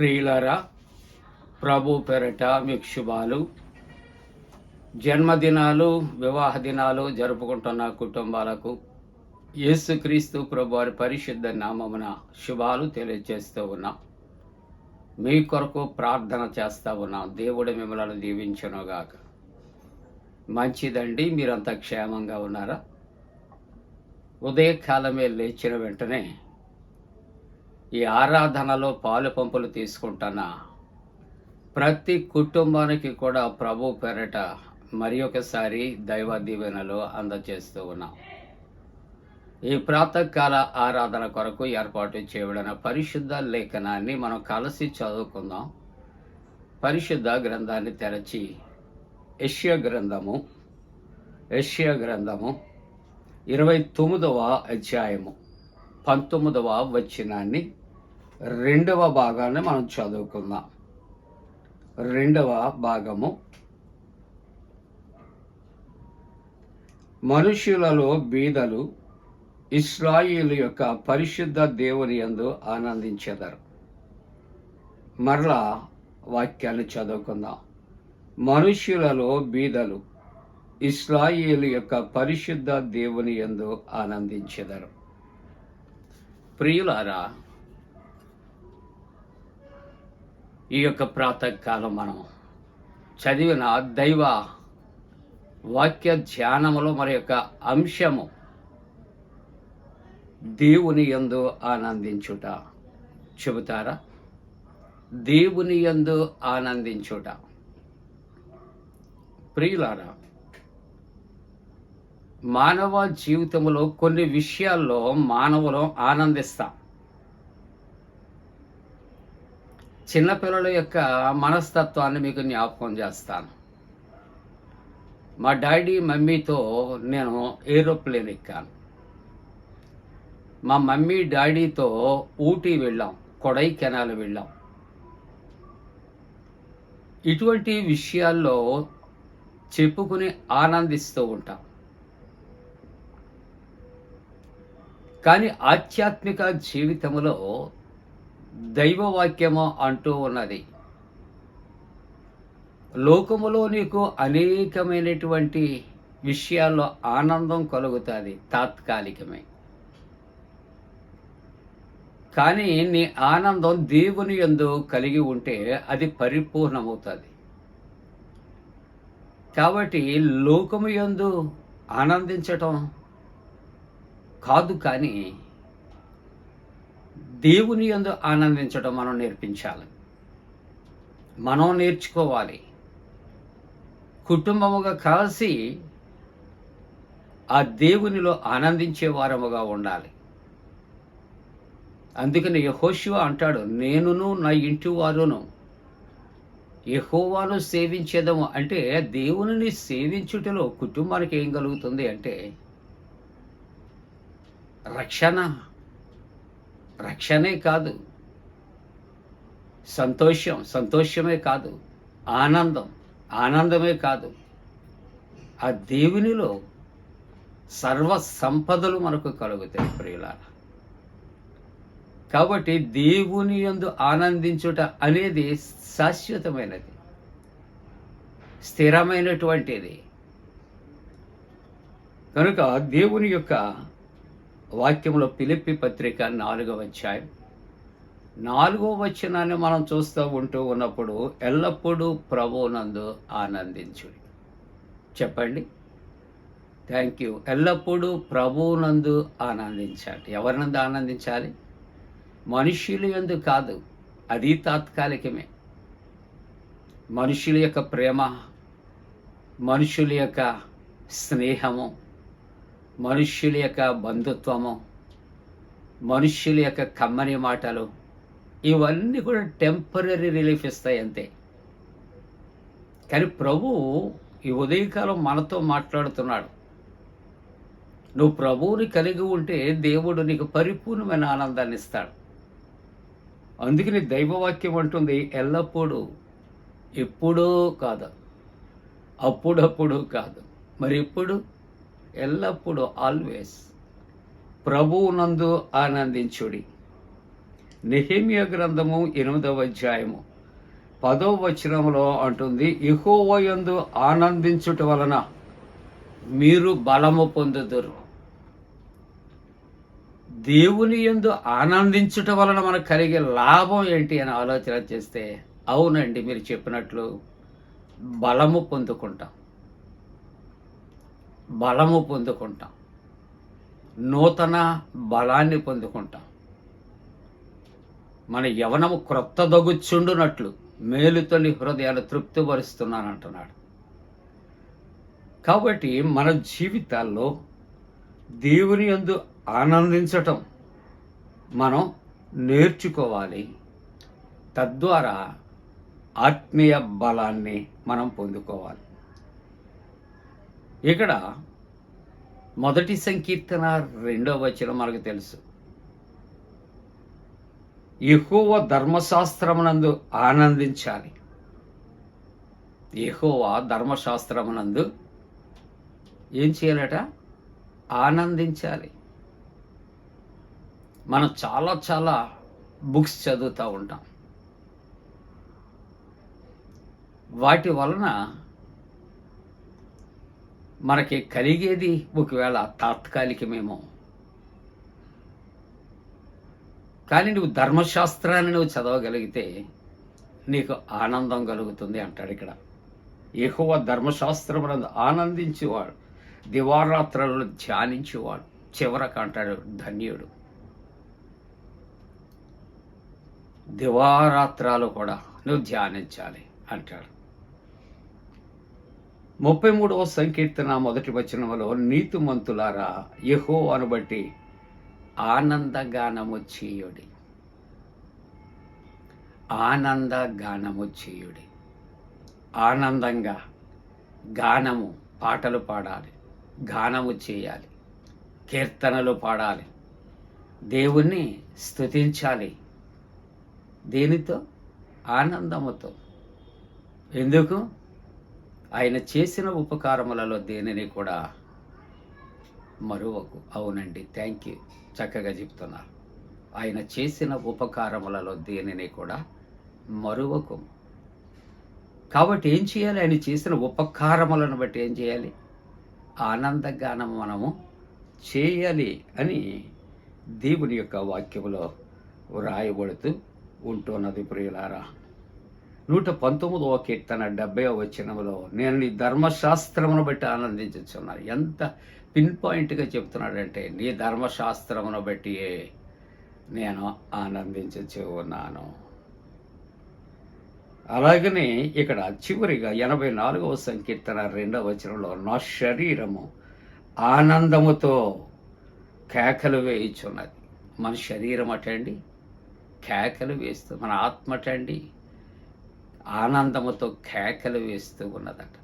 ప్రియులరా ప్రభు పెరట మీకు శుభాలు. జన్మదినాలు వివాహ దినాలు జరుపుకుంటున్న కుటుంబాలకు యేసుక్రీస్తు ప్రభు వారి పరిశుద్ధ నామమున శుభాలు తెలియజేస్తూ ఉన్నాం. మీ కొరకు ప్రార్థన చేస్తూ ఉన్నాం. దేవుడు మిమ్మల్ని దీవించనుగాక. మంచిదండి మీరంతా క్షేమంగా ఉన్నారా? ఉదయకాలమే లేచిన వెంటనే ఈ ఆరాధనలో పాలు పంపులు తీసుకుంటున్న ప్రతి కుటుంబానికి కూడా ప్రభు పెరట మరి ఒకసారి దైవ దీవెనలు అందజేస్తూ ఉన్నాం. ఈ ప్రాతకాల ఆరాధన కొరకు ఏర్పాటు చేయబడిన పరిశుద్ధ లేఖనాన్ని మనం కలిసి చదువుకుందాం. పరిశుద్ధ గ్రంథాన్ని తెరచి యష్యా గ్రంథము యష్యా గ్రంథము ఇరవై తొమ్మిదవ అధ్యాయము పంతొమ్మిదవ వచనాన్ని రెండవ భాగాన్ని మనం చదువుకుందాం. రెండవ భాగము. మనుష్యులలో బీదలు ఇస్రాయిల్ యొక్క పరిశుద్ధ దేవుని యందు ఆనందించెదరు. మరలా వాక్యాన్ని చదువుకుందాం. మనుష్యులలో బీదలు ఇస్రాయిల్ యొక్క పరిశుద్ధ దేవుని యందు ఆనందించెదరు. ప్రియులారా ఈ యొక్క ప్రాతకాలం మనం చదివిన దైవ వాక్య ధ్యానములో మరి యొక్క అంశము దేవుని యందు ఆనందించుట. చెబుతారా? దేవుని యందు ఆనందించుట. ప్రియులారా మానవ జీవితంలో కొన్ని విషయాల్లో మానవులు ఆనందిస్తాం. చిన్నపిల్లల యొక్క మనస్తత్వాన్ని మీకు జ్ఞాపకం చేస్తాను. మా డాడీ మమ్మీతో నేను ఏరోప్లేన్ ఎక్కాను. మా మమ్మీ డాడీతో ఊటీ వెళ్ళాం కొడైకెనాల్ వెళ్ళాం. ఇటువంటి విషయాల్లో చెప్పుకుని ఆనందిస్తూ ఉంటాం. కానీ ఆధ్యాత్మిక జీవితంలో దైవవాక్యము అంటూ ఉన్నది. లోకములో నీకు అనేకమైనటువంటి విషయాల్లో ఆనందం కలుగుతుంది తాత్కాలికమే. కానీ నీ ఆనందం దేవుని యందు కలిగి ఉంటే అది పరిపూర్ణమవుతుంది. కాబట్టి లోకము యందు ఆనందించటం కాదు కానీ దేవుని ఎందు ఆనందించడం మనం నేర్పించాలి. మనం నేర్చుకోవాలి. కుటుంబముగా కలిసి ఆ దేవునిలో ఆనందించే వారముగా ఉండాలి. అందుకని యహోశివ అంటాడు నేనును నా ఇంటి వారును యహోవాను సేవించేదము. అంటే దేవునిని సేవించుటలో కుటుంబానికి ఏం కలుగుతుంది అంటే రక్షణ రక్షణే కాదు. సంతోషం సంతోషమే కాదు. ఆనందం ఆనందమే కాదు. ఆ దేవునిలో సర్వ సంపదలు మనకు కలుగుతాయి ప్రియులారా. కాబట్టి దేవుని యందు ఆనందించుట అనేది శాశ్వతమైనది. స్థిరమైనటువంటిది. కనుక దేవుని యొక్క వాక్యంలో పిలిపి పత్రిక నాలుగవ అధ్యాయం. నాలుగో వచనాన్ని మనం చూస్తూ ఉంటూ ఉన్నప్పుడు ఎల్లప్పుడూ ప్రభునందు ఆనందించు చెప్పండి. థ్యాంక్ యూ ఎల్లప్పుడూ ప్రభువునందు ఆనందించాలి. ఎవరినందు ఆనందించాలి? మనుషులు ఎందు కాదు అది తాత్కాలికమే మనుషుల యొక్క ప్రేమ మనుషుల యొక్క స్నేహము మనుష్యుల యొక్క బంధుత్వము మనుష్యుల యొక్క కమ్మని మాటలు ఇవన్నీ కూడా టెంపరీ రిలీఫ్ ఇస్తాయి అంతే. కానీ ప్రభు ఈ ఉదయకాలం మనతో మాట్లాడుతున్నాడు. నువ్వు ప్రభువుని కలిగి ఉంటే దేవుడు నీకు పరిపూర్ణమైన ఆనందాన్ని ఇస్తాడు. అందుకని దైవవాక్యం అంటుంది ఎల్లప్పుడూ ఎప్పుడూ కాదు అప్పుడప్పుడు కాదు. మరి ఇప్పుడు ఎల్లప్పుడూ ఆల్వేస్ ప్రభువునందు ఆనందించుడి. నెహేమియా గ్రంథము ఎనిమిదవ అధ్యాయము. పదవ వచనంలో అంటుంది ఇహోవయందు ఆనందించుట వలన మీరు బలము పొందుదురు. దేవుని యందు ఆనందించుట వలన మనకు కలిగే లాభం ఏంటి అని ఆలోచన చేస్తే అవునండి మీరు చెప్పినట్లు బలము పొందుకుంటాం. బలము పొందుకుంటాం. నూతన బలాన్ని పొందుకుంటాం. మన యవనము క్రొత్త దగుచ్చుండునట్లు మేలుతోని హృదయాలు తృప్తిపరుస్తున్నానంటున్నాడు. కాబట్టి మన జీవితాల్లో దేవుని యందు ఆనందించటం మనం నేర్చుకోవాలి. తద్వారా ఆత్మీయ బలాన్ని మనం పొందుకోవాలి. ఇక్కడ మొదటి సంకీర్తన రెండవ వచనం మనకు తెలుసు. ఎక్కువ ధర్మశాస్త్రమునందు ఆనందించాలి. ఎక్కువ ధర్మశాస్త్రమునందు ఏం చేయాలట? ఆనందించాలి. మనం చాలా చాలా బుక్స్ చదువుతూ ఉంటాం. వాటి వలన మనకి కలిగేది ఒకవేళ తాత్కాలికమేమో. కానీ నువ్వు ధర్మశాస్త్రాన్ని నువ్వు చదవగలిగితే నీకు ఆనందం కలుగుతుంది అంటాడు ఇక్కడ. ఎక్కువ ధర్మశాస్త్రం ఆనందించేవాడు దివారాత్రులను ధ్యానించేవాడు చివరకు అంటాడు ధన్యుడు. దివారాత్రాలు కూడా నువ్వు ధ్యానించాలి అంటాడు. ముప్పై మూడవ సంకీర్తన మొదటి వచనంలో నీతిమంతులారా యహో బట్టి ఆనందగానము చేయుడి. ఆనంద గానము చేయుడి. ఆనందంగా గానము పాటలు పాడాలి గానము చేయాలి కీర్తనలు పాడాలి దేవుణ్ణి స్తుతించాలి. దేనితో? ఆనందముతో. ఎందుకు? ఆయన చేసిన ఉపకారములలో దేనిని కూడా మరువకు. అవునండి. థ్యాంక్ యూ చక్కగా చెప్తున్నారు. ఆయన చేసిన ఉపకారములలో దేనిని కూడా మరువకు. కాబట్టి ఏం చేయాలి? ఆయన చేసిన ఉపకారములను బట్టి ఏం చేయాలి? ఆనందగానం మనము చేయాలి అని దేవుని యొక్క వాక్యములో వ్రాయబడుతూ ఉంటున్నది ప్రియులారా. నూట పంతొమ్మిదవ కీర్తన డెబ్బై వచనములో నేను నీ ధర్మశాస్త్రమును బట్టి ఆనందించున్నాను ఎంత పిన్ పాయింట్గా చెప్తున్నాడంటే నీ ధర్మశాస్త్రమును బట్టి నేను ఆనందించచ్చు ఉన్నాను అలాగనే ఇక్కడ చివరిగా ఎనభై నాలుగవ సంకీర్తన రెండవ వచనంలో నా శరీరము ఆనందముతో కేకలు వేయుచున్నది. మన శరీరం అటండి కేకలు వేస్తుంది మన ఆత్మ అటండి ఆనందముతో కేకలు వేస్తూ ఉన్నదట.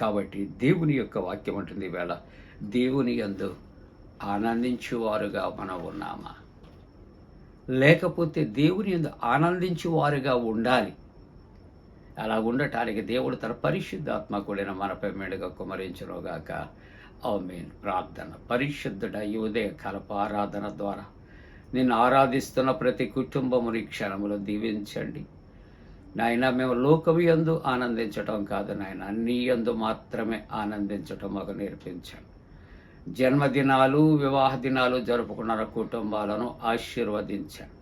కాబట్టి దేవుని యొక్క వాక్యం ఉంటుంది వేళ దేవుని యందు ఆనందించువారుగా మనం ఉన్నామా? లేకపోతే దేవుని యందు ఆనందించువారుగా ఉండాలి. అలా ఉండటానికి దేవుడు తన పరిశుద్ధాత్మ కూడిన మనపై మెడుగా కుమరించునుగాక. మీన్ ప్రార్థన. పరిశుద్ధుడ ఈ ఉదయ కలప ఆరాధన ద్వారా నిన్ను ఆరాధిస్తున్న ప్రతి కుటుంబముని క్షణములు దీవించండి. నాయన మేము లోకము యందు ఆనందించటం కాదు నాయన నీ యందు మాత్రమే ఆనందించటం మాకు నేర్పించాను జన్మదినాలు వివాహ దినాలు జరుపుకున్న కుటుంబాలను ఆశీర్వదించాను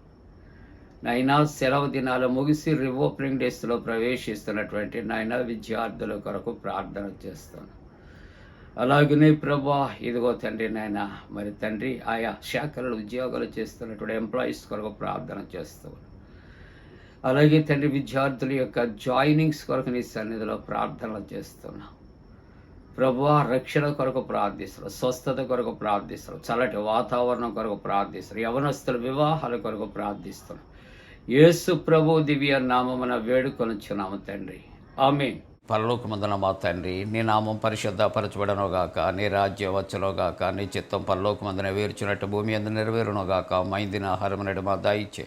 నైనా సెలవు దినాలు ముగిసి రివోపరింగ్ డేస్లో ప్రవేశిస్తున్నటువంటి నాయన విద్యార్థుల కొరకు ప్రార్థన చేస్తాను. అలాగనే ప్రభా ఇదిగో తండ్రి నాయన మరి తండ్రి ఆయా శాఖలలో ఉద్యోగాలు చేస్తున్నటువంటి ఎంప్లాయీస్ కొరకు ప్రార్థన చేస్తాను అలాగే తండ్రి విద్యార్థుల యొక్క జాయినింగ్స్ కొరకు నీ సన్నిధిలో ప్రార్థనలు చేస్తున్నాం. ప్రభు రక్షణ కొరకు ప్రార్థిస్తారు స్వస్థత కొరకు ప్రార్థిస్తారు చల్లటి వాతావరణం కొరకు ప్రార్థిస్తారు యవనస్తుల వివాహాల కొరకు ప్రార్థిస్తున్నాం. యేసు ప్రభు దివ్య నామమున వేడుకొనుచున్నాము తండ్రి. ఆమె పరలోకమందున మా తండ్రి నీ నామం పరిశుద్ధపరచబడను గాక నీ రాజ్యం వచ్చలో గాక నీ చిత్తం పరలోకమందున వేర్చినట్టు భూమి అందు నెరవేరును గాక మైందిన ఆహారం మా దాయిచ్చే